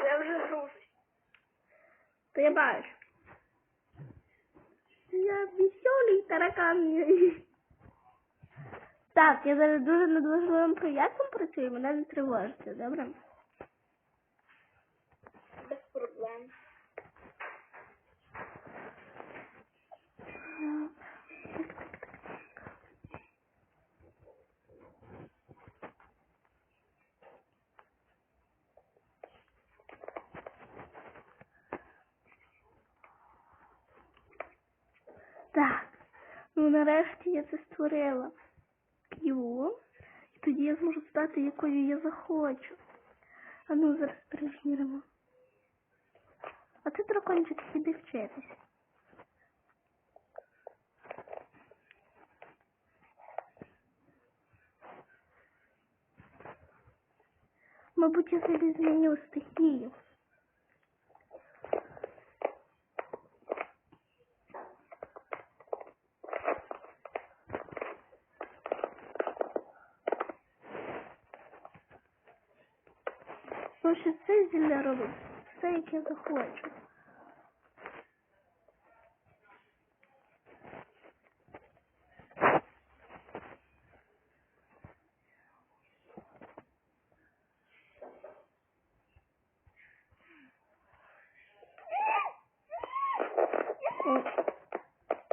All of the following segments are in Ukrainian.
Я вже гружусь. То я бачу. Я веселий таракан. Так, я зараз дуже над важливим проєктом працюю, мене не тривожиться, добре? Без проблем. Так. Ну нарешті я це створила. Q. І тоді я зможу стати якою я захочу. А ну зараз перевіримо. А ти дракончик іди вчитись. Мабуть, я собі зміню стихію. Тому це зілля робить все, як я захочу.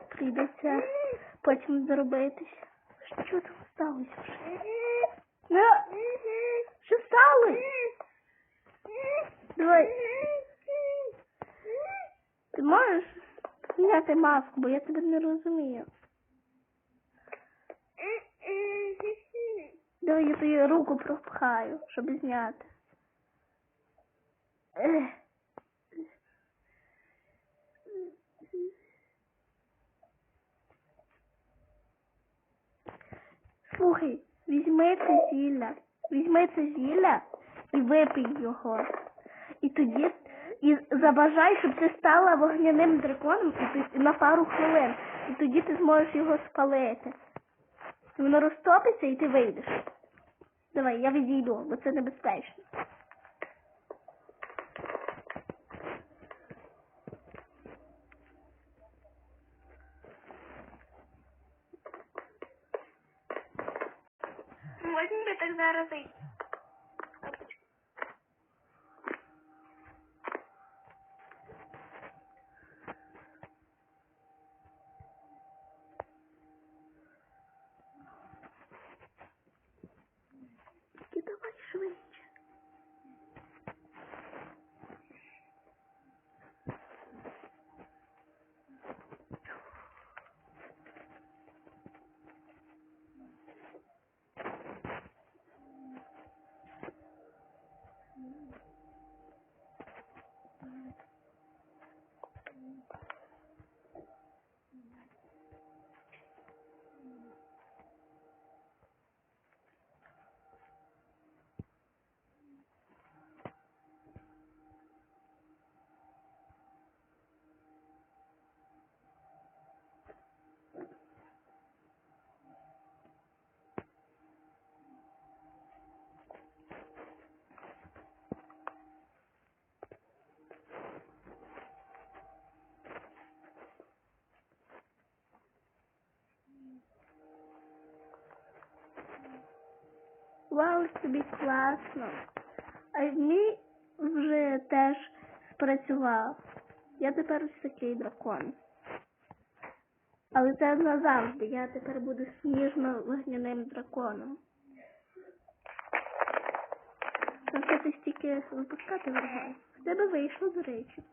Прийдеться потім заробитись. Що там сталося вже? Ну, що сталося? Давай. Ти можеш зняти маску, бо я тебе не розумію. Давай я тобі руку пропхаю, щоб зняти. Слухай, візьми це зілля, візьми це зілля і випий його. І тоді і забажай, щоб ти стала вогняним драконом і ти, на пару хвилин. І тоді ти зможеш його спалити. Воно розтопиться і ти вийдеш. Давай, я відійду, бо це небезпечно. Можна так зараз і... І давай швидше. Вау, тобі класно. А мій вже теж спрацював. Я тепер ось такий дракон. Але це назавжди. Я тепер буду сніжно-вогняним драконом. Тобто ти стільки випускати вергай. В тебе вийшло, до речі.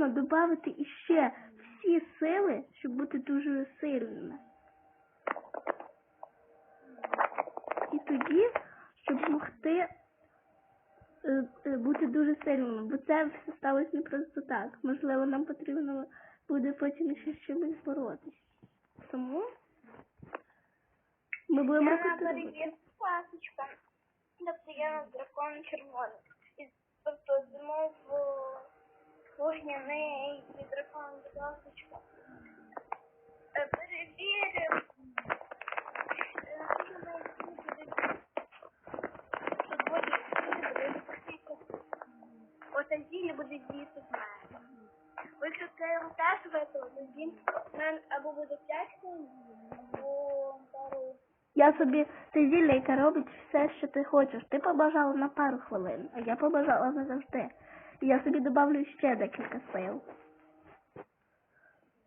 Потрібно додати іще всі сили, щоб бути дуже сильними. І тоді, щоб могти е, е, бути дуже сильними, бо це все сталося не просто так. Можливо, нам потрібно буде потім ще з чимось боротись. Тому ми будемо репетирувати. перевірку пасочка. Тобто я на дракон червоний. І, тобто зимов вогняний дракон, будь ласка. Е, на якій буде- діяти в мене. Ви якщо теж то він або буде 5 хвилин, або пару. Я собі це зілля, робить все, що ти хочеш. Ти побажала на пару хвилин, а я побажала назавжди. Я собі добавлю ще декілька сил.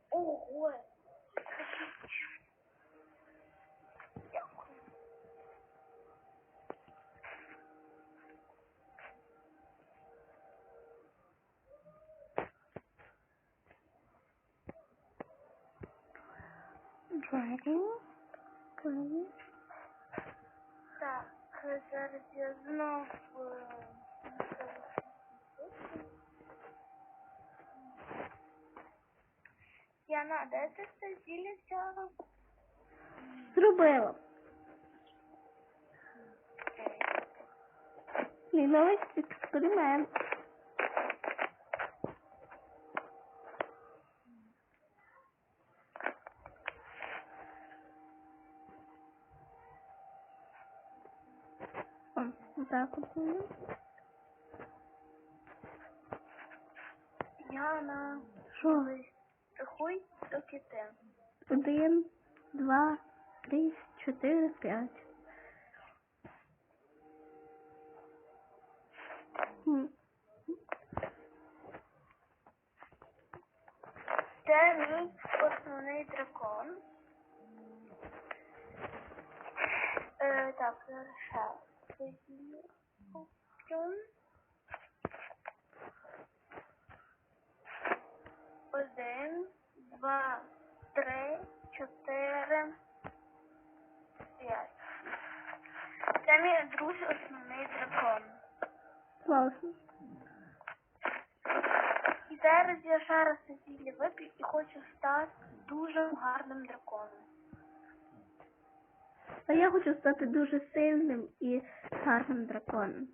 Ого! Dragon. Dragon. Так, зараз я знов. Яна, де ти це зілля взяла? Зробила. Мій новий експеримент. О, так от. Яна, Що? рахуй до кіти. Один, два, три, чотири, п'ять. Це мій основний дракон. Е, так, зараз ще. Тоді куплю. Один, два, три, чотири, п'ять. Це мій другий основний дракон. Класно. І зараз я ще раз зілля вип'ю і хочу стати дуже гарним драконом. А я хочу стати дуже сильним і гарним драконом.